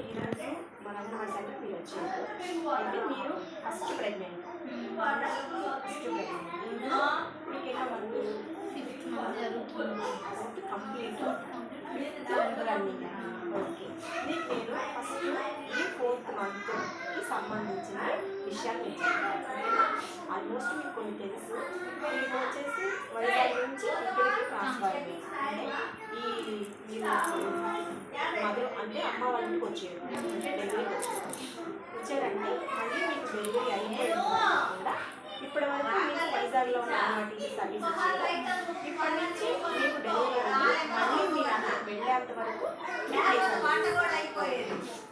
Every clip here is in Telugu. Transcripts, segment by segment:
ఈరోజు మన అంగన్వాడీ సెంటర్ మీరు వచ్చారు. అయితే మీరు ఫస్ట్ ప్రెగ్నెంట్ ఫస్ట్ ప్రెగ్నెంట్ మీకు ఎలా మంది ఫిఫ్త్ మంత్ జరుగుతుంది. Complete running okay. మీకు నేను ఫస్ట్ ఈ ఫోర్త్ మంత్కి సంబంధించిన విషయాలు నేను చెప్తాను ఆల్మోస్ట్ మీకు కొన్ని తెలుసు. మీకు వచ్చేసి వైజాగ్ నుంచి వచ్చారు వచ్చారంటే మళ్ళీ మీకు డెలివరీ అయిపోయింది కాకుండా ఇప్పటి వరకు మీకు వైజాగ్లో ఉన్న టీచర్ సర్వీస్ ఇచ్చారు ఇప్పటి నుంచి మీకు డెలివరీ మళ్ళీ మీరు అక్కడికి వెళ్ళేంత వరకు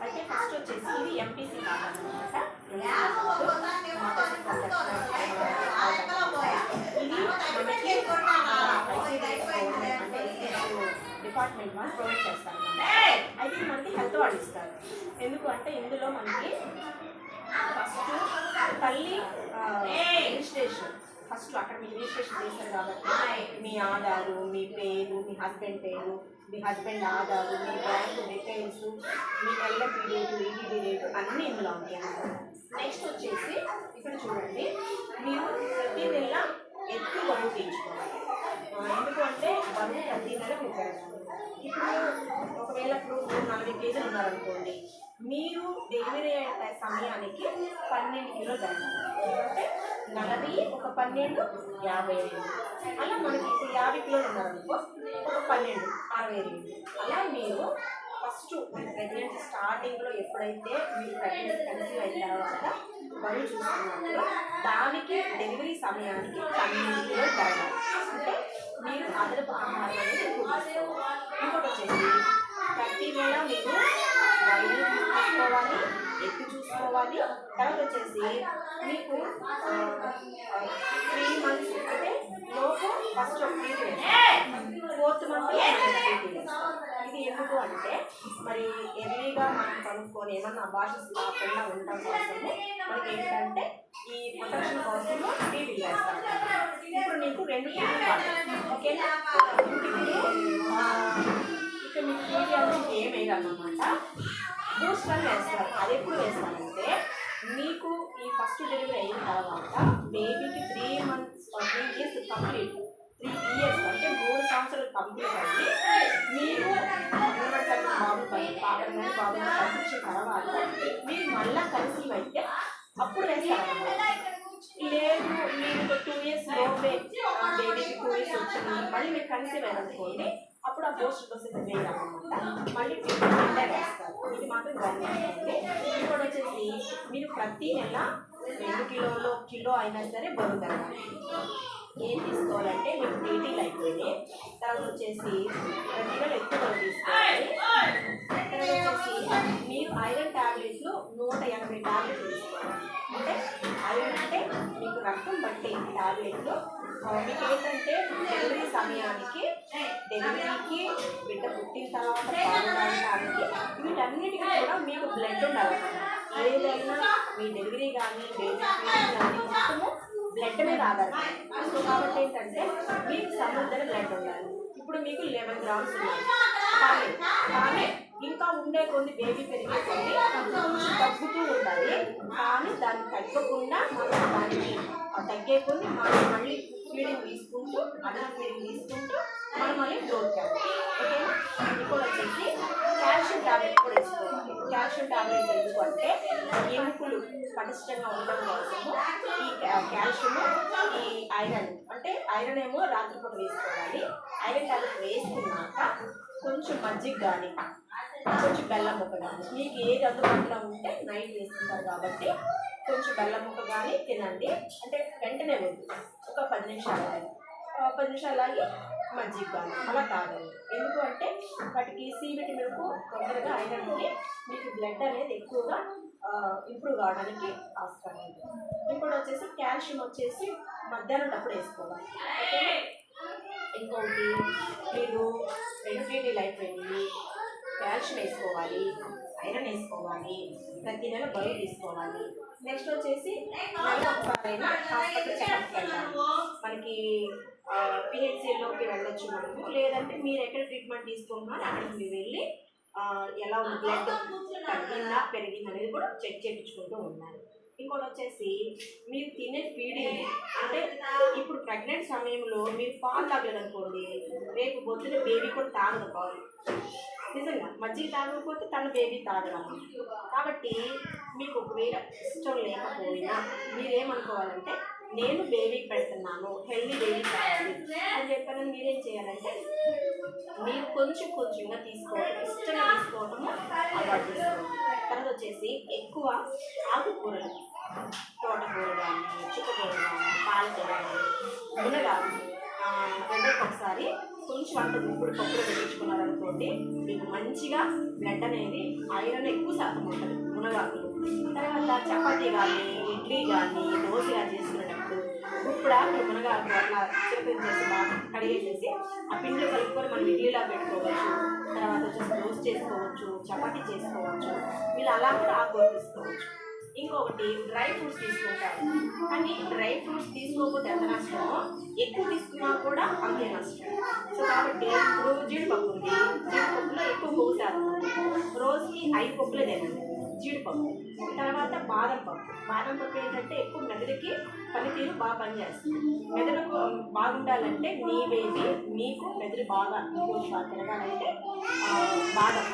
అయితే ఫస్ట్ వచ్చేసి ఇది ఎంపీసీ కాదనమాట ఇది మనకి డిపార్ట్మెంట్ వాళ్ళు ప్రొవైడ్ చేస్తారు అయితే ఇది మనకి హెల్త్ వాళ్ళు ఇస్తారు ఎందుకు అంటే ఇందులో మనకి ఫస్ట్ తల్లి రిజిస్ట్రేషన్ ఫస్ట్ అక్కడ మీరు రిజిస్ట్రేషన్ చేస్తారు కాబట్టి మీ ఆధారు మీ పేరు మీ హస్బెండ్ పేరు మీ హస్బెండ్ ఆధారు మీ బ్యాంకు డీటెయిల్స్ మీ ఎల్ఎఫ్ రేటు ఈడీడీ రేటు అన్నీ ఇందులో ఉంటాయి నెక్స్ట్ వచ్చేసి ఇక్కడ చూడండి మీరు ప్రతి నెల ఎత్తు బరువు తీయించుకోవాలి ఆ, ఎందుకు అంటే బరువు ప్రతి నెల ఇప్పుడు ఒకవేళ ఇప్పుడు నలభై కేజీలు ఉన్నారనుకోండి మీరు డెలివరీ అయ్యే సమయానికి పన్నెండు కిలో అంటే నలభై ఒక పన్నెండు యాభై రెండు. అలా మనకి ఇప్పుడు యాభై కిలోలు ఉన్నారనుకో ఒక పన్నెండు అరవై రెండు. అలా మీరు ఫస్ట్ మీరు ప్రెగ్నెన్సీ స్టార్టింగ్లో ఎప్పుడైతే మీరు ప్రెగ్నెన్సీ కన్సీవ్ అయిన తర్వాత బరువు చూసుకున్నప్పుడు దానికి డెలివరీ సమయానికి పన్నెండు కిలోలు పెరగాలి అంటే మీరు అదనపు ఆహారం అనేది ఇంకోటి వచ్చేసి ప్రతి నెల మీరు బరువు చూసుకోవాలి ఎత్తు చూసుకోవాలి. తర్వాత వచ్చేసి మీకు త్రీ మంత్స్ అంటే లోపు ఫస్ట్ ఒక టీటీ ఫోర్త్ మంత్ ఇది ఎందుకు అంటే మరి ఎర్లీగా మనం కనుక్కొని ఏమన్నా అబాషన్స్ కాకుండా ఉండడం కోసము మనకి ఏంటంటే ఈ ప్రొటెక్షన్ కోసము టీవీ వేస్తాం. ఇప్పుడు నీకు రెండు ఓకేనా? ఇంటికి మీకు టీవీ ఏం వేయాలన్నమాట బూస్టర్ వేస్తారు. అది ఎప్పుడు వేస్తానంటే మీకు ఈ ఫస్ట్ డెలివరీ అయిన తర్వాత బేబీకి three months three years complete three years అంటే మూడు సంవత్సరాలు కంప్లీట్ అయ్యి మీరు అంగన్వాడీ సెంటర్ బాబు పై పాపని బాబు పంపించిన తర్వాత మీరు మళ్ళీ కలిసి అయితే అప్పుడు వేస్తారన్నమాట. లేదు మీరు టూ ఇయర్స్ లోపే బేబీకి టూ ఇయర్స్ వచ్చింది మళ్ళీ మీరు కలిసి అయ్యారనుకోండి అప్పుడు ఆ పోస్ట్ ప్రొసీజర్ వేయాలన్నమాట మళ్ళీ వేస్తారు. ఇది మాత్రం గవర్నమెంట్ ఇంకోటి వచ్చేసి మీరు ప్రతి నెల రెండు కిలోలు కిలో అయినా సరే బరువు ఏం తీసుకోవాలంటే మీకు టీటీలు అయిపోయింది. తర్వాత వచ్చేసి ప్రతి నెల ఎక్కువ తీసుకోవాలి. తర్వాత వచ్చేసి మీరు ఐరన్ టాబ్లెట్స్ నూట ఎనభై టాబ్లెట్స్ తీసుకోవాలి. అంటే ఐరన్ అంటే మీకు రక్తం బట్టి టాబ్లెట్లు మీకు ఏంటంటే డెలివరీ సమయానికి డెలివరీకి బిడ్డ పుట్టిన తర్వాత పాలు వీటన్నిటికీ కూడా మీకు బ్లడ్ ఉండాలి. ఏదైనా మీ డెలివరీ కానీ బేబీ కానీ మొత్తము బ్లడ్ మీద ఆధారపడి సో కాబట్టి ఏంటంటే మీకు సముద్ర బ్లడ్ ఉండాలి. ఇప్పుడు మీకు లెవెన్ గ్రామ్స్ ఉన్నాయి. కానీ కానీ ఇంకా ఉండే కొన్ని బేబీ పెరిగే కొన్ని తగ్గుతూ ఉండాలి. కానీ దాన్ని తగ్గకుండా మనం దాన్ని తగ్గే కొన్ని మనం మళ్ళీ ఫీడింగ్ తీసుకుంటూ అదర్ ఫీడింగ్ తీసుకుంటూ మనమని మళ్ళీ చేయాలి ఓకేనా? ఇప్పుడు వచ్చేసి కాల్షియం టాబ్లెట్ కూడా వేసుకోవాలి. కాల్షియం టాబ్లెట్ ఎందుకంటే ఎముకలు పటిష్టంగా ఉండడం కోసము ఈ కాల్షియం ఈ ఐరన్. అంటే ఐరన్ ఏమో రాత్రిపూట వేసుకోవాలి. ఐరన్ ట్యాబ్లెట్ వేసుకున్నాక కొంచెం మజ్జిగ కానీ కొంచెం బెల్లం ముక్క కానీ మీకు ఏది అందుబాటులో ఉంటే నైట్ వేసుకుంటారు కాబట్టి కొంచెం బెల్లం ముక్క కానీ తినండి. అంటే వెంటనే వద్దు. ఒక పది నిమిషాలు ఆగి పది నిమిషాలు ఆగి మజ్జిగ కానీ అలా తాగండి. ఎందుకు అంటే వాటికి సి విటమిన్కు తొందరగా ఐరన్కి మీకు బ్లడ్ అనేది ఎక్కువగా ఇంప్రూవ్ కావడానికి ఆస్కారం ఉంది ఇంకోటి వచ్చేసి కాల్షియం వచ్చేసి మధ్యాహ్నం అప్పుడు వేసుకోవాలి. ఓకేనా? ఇంకొకటి మీరు లైఫ్ అయిపోయింది. కాల్షియం వేసుకోవాలి ఐరన్ వేసుకోవాలి ప్రతి నెల బయో తీసుకోవాలి. నెక్స్ట్ వచ్చేసి ఒకసారైనా హాస్పిటల్ వెళ్ళాలి మనకి పిహెచ్సిలోకి వెళ్ళొచ్చు మనము. లేదంటే మీరు ఎక్కడ ట్రీట్మెంట్ తీసుకున్నారో అక్కడికి మీరు వెళ్ళి ఎలా ఉంది బ్లడ్ తగ్గిందా పెరిగిందా అనేది కూడా చెక్ చేయించుకుంటూ ఉండాలి. ఇంకోటి వచ్చేసి మీరు తినే ఫీడింగ్ అంటే ఇప్పుడు ప్రెగ్నెంట్ సమయంలో మీరు పాలు తాగలేదు అనుకోండి రేపు పొద్దున బేబీ కూడా తాగదు పాలు నిజంగా మజ్జిగ తాగకపోతే తన బేబీ తాగడమ్మ కాబట్టి మీకు ఒకవేళ ఇష్టం లేకపోయినా మీరేమనుకోవాలంటే నేను బేబీకి పెడుతున్నాను హెల్దీ బేబీ కావాలి అని చెప్పారని మీరేం చేయాలంటే మీరు కొంచెం కొంచెంగా తీసుకోవడం ఇష్టంగా తీసుకోవడము అలవాటు తర్వాత వచ్చేసి ఎక్కువ ఆకుకూరలు తోటకూర కానీ చుక్కకూర కానీ పాలకూర కానీ మునగాకు రెండోకి ఒకసారి కొంచెం అంత ఇప్పుడు పప్పులు పెట్టించుకున్నారనుకోండి మీకు మంచిగా బ్లడ్ అనేది ఐరన్ ఎక్కువ శాతం ఉంటుంది మునగాకులు తర్వాత చపాతీ కానీ ఇడ్లీ కానీ దోశ కానీ చేసుకునేటప్పుడు ఇప్పుడు మీరు మునగాకు అట్లా చిలకలు చేసి బాగా కడిగేసేసి ఆ పిండిలో కలుపుకొని మనం ఇడ్లీలా పెట్టుకోవచ్చు. తర్వాత వచ్చేసి దోశ చేసుకోవచ్చు చపాతీ చేసుకోవచ్చు మీరు అలా కూడా ఆకు తీసుకోవచ్చు. ఇంకొకటి డ్రై ఫ్రూట్స్ తీసుకుంటారు కానీ డ్రై ఫ్రూట్స్ తీసుకోకపోతే ఎంత నష్టమో ఎక్కువ తీసుకున్నా కూడా అంతే నష్టం. సో కాబట్టి ఇప్పుడు జీడిపప్పు ఉంది. జీడిపప్పులో ఎక్కువ పోతారు రోజుకి ఐదు పప్పులే తినండి జీడిపప్పు. తర్వాత బాదం పప్పు. బాదం పప్పు ఏంటంటే ఎక్కువ మెదడుకి పనితీరు బాగా పనిచేస్తుంది. మెదడుకు బాగుండాలంటే నీవేది నీకు మెదడు బాగా ఇంకోటి బాగా తిరగాలంటే బాదం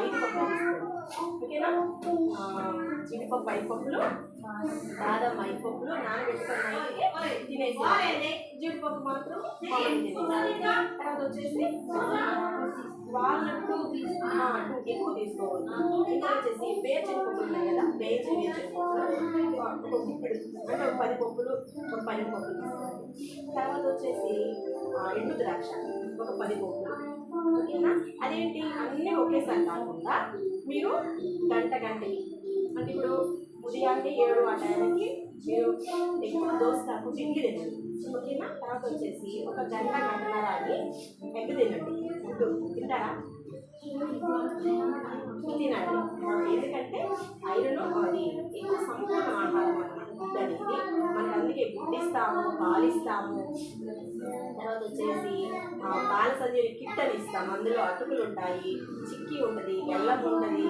ఐదు పప్పులు ఓకేనా? జీడిపప్పు ఐదు పప్పులు బాదం ఐదు పప్పులు నానబెట్టుకున్న నైట్కి తినేసి జీడిపప్పు మాత్రం తర్వాత వచ్చేసి వాల్నట్ ఎక్కువ తీసుకోవాలి ఇంకా వచ్చేసి వేచిన పప్పులు ఉన్నాయి కదా వేచి వేచిన పప్పులు. అంటే ఒక పది పప్పులు ఒక పది పప్పులు తీసుకోవాలి. తర్వాత వచ్చేసి ఎండు ద్రాక్ష ఒక పది పప్పులు. ఓకేనా? అదేంటి? అన్నీ ఒకేసారి కాకుండా మీరు గంట గంటకి అంటే ఇప్పుడు ఉదయాన్నే ఏడు ఆ టైంకి మీరు ఎక్కువ దోశ కాకుండా ఇడ్లీ తినండి. ఓకేనా? తర్వాత వచ్చేసి ఒక గంట గంటన్నర ఆగి ఎగ్ తినండి. తింటారా? తినండి. ఎందుకంటే ఐరన్ అది ఎక్కువ సంపూర్ణ ఆహారం అన్నమాట గుడ్డు అనేది మనకి అందుకే గుడ్డిస్తాము పాలిస్తాము. తర్వాత వచ్చేసి బాల సంజీవి కిట్ అని ఇస్తాం. అందులో అటుకులు ఉంటాయి చిక్కి ఉంటుంది బెల్లం ఉంటుంది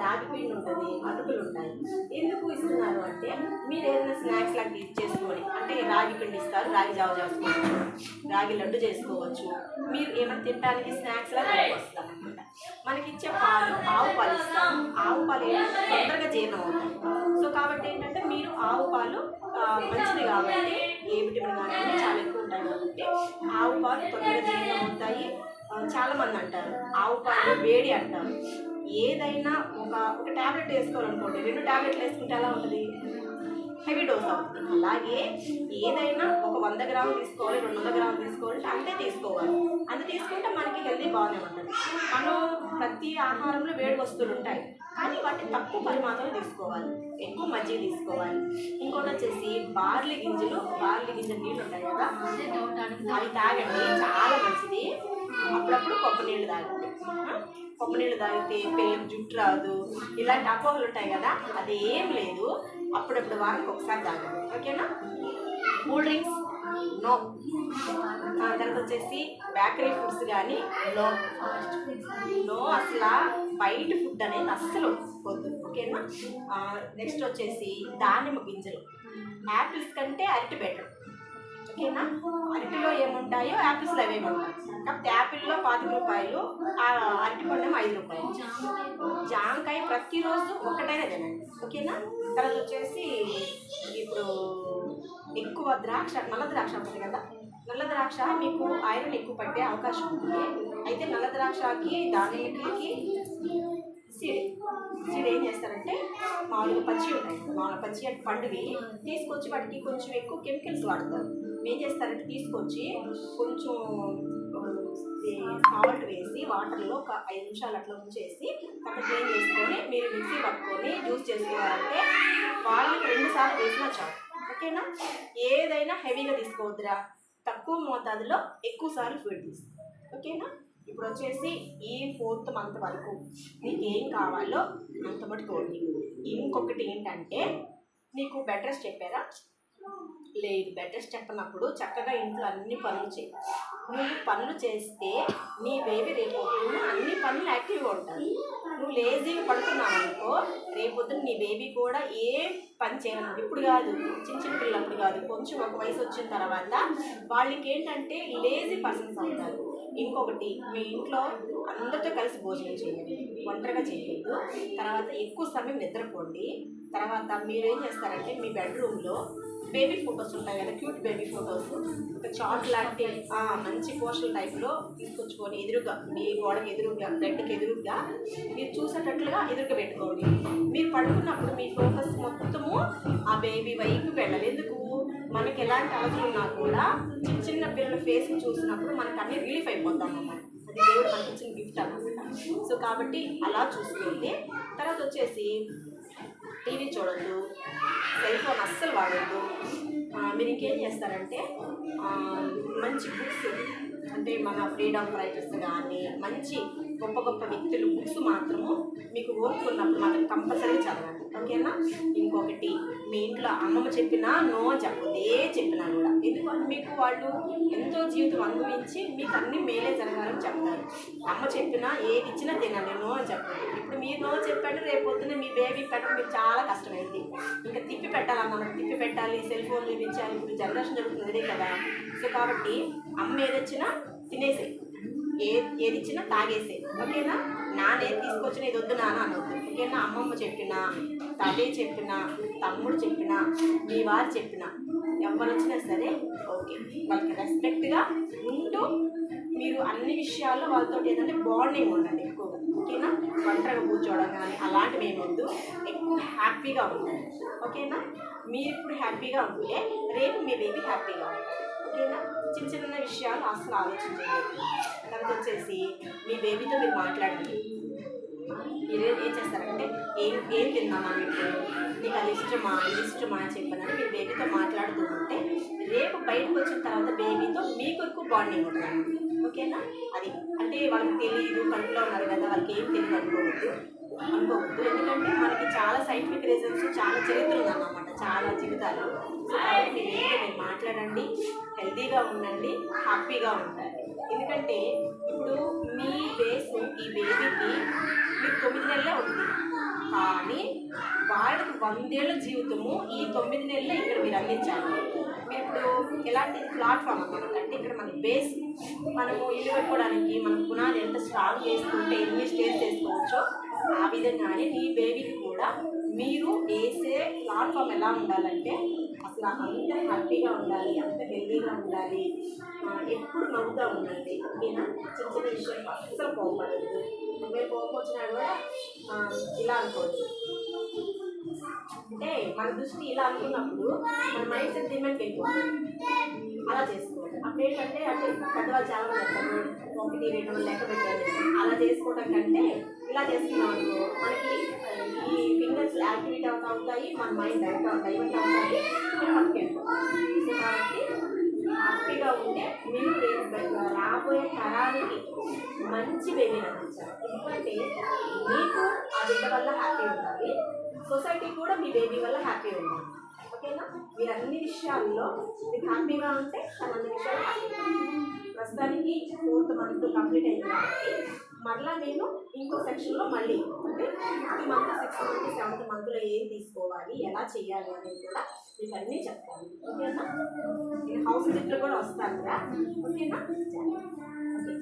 రాగి పిండి ఉంటుంది అటుకులు ఉంటాయి ఎందుకు ఇస్తున్నారు అంటే మీరు ఏదైనా స్నాక్స్ లాగా ఇచ్చేసుకొని అంటే రాగి పిండి ఇస్తారు రాగి జావ చేసుకోవచ్చు రాగి లడ్డు చేసుకోవచ్చు. మీరు ఏమైనా తినడానికి స్నాక్స్ లాగా వస్తాం మనకి ఇచ్చే పాలు ఆవు పాలు ఇస్తాం ఆవు పాలు తొందరగా జీర్ణం అవుతాయి. సో కాబట్టి ఏంటంటే మీరు ఆవు పాలు మంచిది కాబట్టి ఏ విటమిన్ కానీ చాలా ఎక్కువ ఉంటాయి కాబట్టి ఆవు పాలు తొందరగా జీర్ణం అవుతాయి చాలా మంది అంటారు. ఆవు పాలు వేడి అంటారు. ఏదైనా ఒక ఒక టాబ్లెట్ వేసుకోవాలనుకోండి రెండు ట్యాబ్లెట్లు వేసుకుంటే ఎలా ఉంటుంది? హెవీ డోస్ అవుతుంది. అలాగే ఏదైనా ఒక వంద గ్రాములు తీసుకోవాలి రెండు వందల గ్రాములు తీసుకోవాలి అంతే తీసుకోవాలి. అంత తీసుకుంటే మనకి హెల్దీ బాగానే ఉంటుంది. మనం ప్రతి ఆహారంలో వేడి వస్తువులు ఉంటాయి. కానీ గింజలు తక్కువ తీసుకోవాలి. ఎక్కువ మజ్జిగ తీసుకోవాలి. ఇంకోటి వచ్చేసి బార్లీ గింజలు బార్లీ గింజలు నీళ్ళు ఉంటాయి కదా అవి తాగండి. చాలా మంచిది. అప్పుడప్పుడు కొబ్బరి నీళ్ళు తాగండి. కొబ్బరి నీళ్ళు తాగితే పెళ్ళికి జుట్టు రాదు. ఇలాంటి అపోహలు ఉంటాయి కదా అది ఏం లేదు. అప్పుడప్పుడు వారానికి ఒకసారి తాగండి. ఓకేనా? Cool drinks? నో తర్వాత వచ్చేసి బేకరీ ఫుడ్స్ కానీ నో నో అసలు బయట ఫుడ్ అనేది అస్సలు వద్దు. ఓకేనా నెక్స్ట్ వచ్చేసి దానిమ్మ గింజలు. యాపిల్స్ కంటే అరటి బెటర్ ఓకేనా అరటిలో ఏముంటాయో యాపిల్స్లో అవేమి ఉంటాయి కాకపోతే యాపిల్లో పాతిక రూపాయలు అరటి పండు ఐదు రూపాయలు. జామకాయ ప్రతిరోజు ఒకటైనా తినండి. ఓకేనా తర్వాత వచ్చేసి ఇప్పుడు ఎక్కువ ద్రాక్ష నల్ల ద్రాక్ష ఉంటుంది కదా? నల్ల ద్రాక్ష మీకు ఐరన్ ఎక్కువ పట్టే అవకాశం ఉంది అయితే నల్ల ద్రాక్షకి దానిమ్మకి సీడ్ సీడ్ ఏం చేస్తారంటే మామూలుగా పచ్చి ఉంటాయి. మామూలుగా పచ్చి అంటే పండువి. తీసుకొచ్చి వాటికి కొంచెం ఎక్కువ కెమికల్స్ వాడతారు. ఏం చేస్తారంటే తీసుకొచ్చి కొంచెం సాల్ట్ వేసి వాటర్లో ఒక ఐదు నిమిషాలు అట్లా ఉంచేసి అక్కడ క్లీన్ చేసుకొని మీరు మిక్సీ పట్టుకొని జ్యూస్ చేసుకోవాలంటే వాళ్ళకి రెండుసార్లు వేసినా చాలు. ఓకేనా ఏదైనా హెవీగా తీసుకోవద్దురా. తక్కువ మోతాదులో ఎక్కువ సార్లు ఫీడ్ తీసుకో. ఓకేనా? ఇప్పుడు వచ్చేసి ఈ ఫోర్త్ మంత్ వరకు నీకు ఏం కావాలో అంత మటుకు ఇంకొకటి ఏంటంటే నీకు బెడ్ రెస్ట్ చెప్పారా? లేదు బెటర్ స్టెప్ అన్నప్పుడు చక్కగా ఇంట్లో అన్ని పనులు చేయి. నువ్వు పనులు చేస్తే నీ బేబీ రేపు పొద్దున్న అన్ని పనులు యాక్టివ్గా ఉంటాయి లేజీగా పడుతున్నావు అనుకో రేపొద్దున నీ బేబీ కూడా ఏ పని చేయను. ఇప్పుడు కాదు చిన్న చిన్న పిల్లప్పుడు కాదు కొంచెం ఒక వయసు వచ్చిన తర్వాత వాళ్ళకి ఏంటంటే లేజీ పర్సన్స్ అవుతారు. ఇంకొకటి మీ ఇంట్లో అందరితో కలిసి భోజనం చేయండి. ఒంటరిగా చేయొద్దు. తర్వాత ఎక్కువ సమయం నిద్రపోండి. తర్వాత మీరు ఏం చేస్తారంటే మీ బెడ్రూమ్లో బేబీ ఫొటోస్ ఉంటాయి కదా క్యూట్ బేబీ ఫొటోస్. ఒక చాట్ లాంటి మంచి పోస్టల్ టైప్లో తీసుకొచ్చుకొని ఎదురుగా మీ గోడకి ఎదురుగా బెడ్కి ఎదురుగా మీరు చూసేటట్లుగా ఎదురుగా పెట్టుకోండి. మీరు పడుకున్నప్పుడు మీ ఫోకస్ మొత్తము ఆ బేబీ వైపు వెళ్ళాలి ఎందుకు? మనకి ఎలాంటి అవసరం ఉన్నా కూడా చిన్న చిన్న పిల్లల ఫేస్ చూసినప్పుడు మనకు అన్ని రిలీఫ్ అయిపోతాం అన్నమాట. అది దేవుడు మనకి ఇచ్చిన గిఫ్ట్ అనమాట సో కాబట్టి అలా చూసుకోండి తర్వాత వచ్చేసి టీవీ చూడొద్దు సెల్ ఫోన్ అస్సలు వాడొద్దు. మీరు ఇంకేం చేస్తారంటే మంచి బుక్స్ అంటే మన ఫ్రీడమ్ రైటర్స్ కానీ మంచి గొప్ప గొప్ప వ్యక్తులు బుక్స్ మాత్రము మీకు ఓర్చుకున్నప్పుడు మాత్రం కంపల్సరీ చదవండి. ఓకేనా? ఇంకొకటి మీ ఇంట్లో అమ్మమ్మ చెప్పినా నో చెప్పదే చెప్పినా కూడా. ఎందుకంటే మీకు వాళ్ళు ఎంతో జీవితం అనుభవించి మీకు అన్ని మేలే జరగాలని చెప్తారు. అమ్మ చెప్పినా ఏది ఇచ్చినా తినండి నో అని చెప్పండి ఇప్పుడు మీరు నో చెప్పండి రేపు పొద్దున్న మీ బేబీ పెట్టడం మీకు చాలా కష్టమైంది. ఇంకా తిప్పి పెట్టాలన్నమాట తిప్పి పెట్టాలి సెల్ ఫోన్ చూపించాలి ఇప్పుడు జనరేషన్ జరుగుతుంది అదే కదా? సో కాబట్టి అమ్మ ఏదొచ్చినా తినేసే ఏ ఏది ఇచ్చినా తాగేసే ఓకేనా? నానే తీసుకొచ్చిన ఇది వద్దు నాన్న అనొద్దు ఓకేనా అమ్మమ్మ చెప్పినా తల్లి చెప్పినా తమ్ముడు చెప్పినా మీ వారు చెప్పిన ఎవరు వచ్చినా సరే ఓకే. వాళ్ళకి రెస్పెక్ట్గా ఉంటూ మీరు అన్ని విషయాల్లో వాళ్ళతో ఏంటంటే బాండింగ్ ఉండండి ఎక్కువగా. ఓకేనా? ఒంటరిగా కూర్చోవడం కానీ అలాంటివి ఏమొద్దు ఎక్కువ హ్యాపీగా ఉండండి. ఓకేనా? మీరు ఇప్పుడు హ్యాపీగా ఉంటే రేపు మీ బేబీ హ్యాపీగా ఉంటుంది. ఓకేనా? చిన్న చిన్న విషయాలు అసలు ఆలోచించలేదు తర్వాత వచ్చేసి మీ బేబీతో మీరు మాట్లాడండి. మీరు ఏం చేస్తారంటే ఏం ఏం తిన్నామా మీకు? నీకు అది ఇష్టమా? ఇది ఇష్టమా అని చెప్పానని మీరు బేబీతో మాట్లాడుతూ ఉంటే రేపు బయటకు వచ్చిన తర్వాత బేబీతో మీకు కొరకు బాండింగ్ ఉంటుంది. ఓకేనా? అది అంటే వాళ్ళకి తెలియదు కంట్లో ఉన్నారు కదా వాళ్ళకి ఏం తెలియదు అనుకోవద్దు. అనుకోవద్దు. ఎందుకంటే మనకి చాలా సైంటిఫిక్ రీజన్స్ చాలా చరిత్ర ఉందన్నమాట చాలా జీవితాలు మీరు మీరు మాట్లాడండి హెల్తీగా ఉండండి హ్యాపీగా ఉండాలి ఎందుకంటే ఇప్పుడు మీ బేస్ ఈ బేబీకి మీకు తొమ్మిది నెలలే ఉంది కానీ వాళ్ళకి వందేళ్ళ జీవితము ఈ తొమ్మిది నెలలే ఇక్కడ మీరు అందించాలి. మీరు ఇప్పుడు ఎలాంటి ప్లాట్ఫామ్ అన్నమాట అంటే ఇక్కడ మన బేస్ మనము ఇల్లు కట్టుకోవడానికి మన పునాది ఎంత స్ట్రాంగ్ చేసుకుంటే ఎన్ని స్టేజ్ చేసుకోవచ్చో ఆ విధంగానే మీ బేబీకి కూడా మీరు వేసే ప్లాట్ఫామ్ ఎలా ఉండాలంటే అసలు అంత హ్యాపీగా ఉండాలి అంత హెల్దీగా ఉండాలి ఎప్పుడు నవ్వుతూ ఉండండి ఓకేనా? చిన్న చిన్న విషయం అస్సలు కోపడద్దు. మీరు కోపం వచ్చినా కూడా ఇలా అనుకోవచ్చు. అంటే మన దృష్టి ఇలా అనుకున్నప్పుడు మన మైండ్ సెట్ డిమాండ్ వెళ్ళిపోతుంది అలా చేసుకోవాలి అప్పుడు ఏంటంటే అంటే పెద్దవాళ్ళు చాలా మంది ఒకటి రెండు లెక్క పెట్టాలి అలా చేసుకోవడం కంటే ఇలా చేసుకున్నాం అనుకో మనకి ఈ ఫింగర్స్ యాక్టివేట్ అవుతూ ఉంటాయి మన మైండ్ డైవర్ట్ అవుతాయి ఇవన్నీ అవుతాయి మనం పక్కకి సో కాబట్టి హ్యాపీగా ఉంటే మీరు రాబోయే తరానికి మంచి బేబీని అందించాలి ఎందుకంటే మీకు ఆ బిడ్డ వల్ల హ్యాపీ ఉండాలి. సొసైటీ కూడా మీ బేబీ వల్ల హ్యాపీ ఉండాలి. ఓకేనా మీరు అన్ని విషయాల్లో మీకు హ్యాపీగా ఉంటే తన అన్ని విషయాలు హ్యాపీగా ప్రస్తుతానికి ఫోర్త్ మంత్ కంప్లీట్ అయింది కాబట్టి మరలా నేను ఇంకో సెక్షన్లో మళ్ళీ అంటే fifth month sixth month seventh మంత్లో ఏం తీసుకోవాలి ఎలా చేయాలి అనేది కూడా మీకు అన్నీ చెప్తాను. ఓకేనా? నేను హౌస్ విజిట్లో కూడా వస్తాను కదా? ఓకేనా?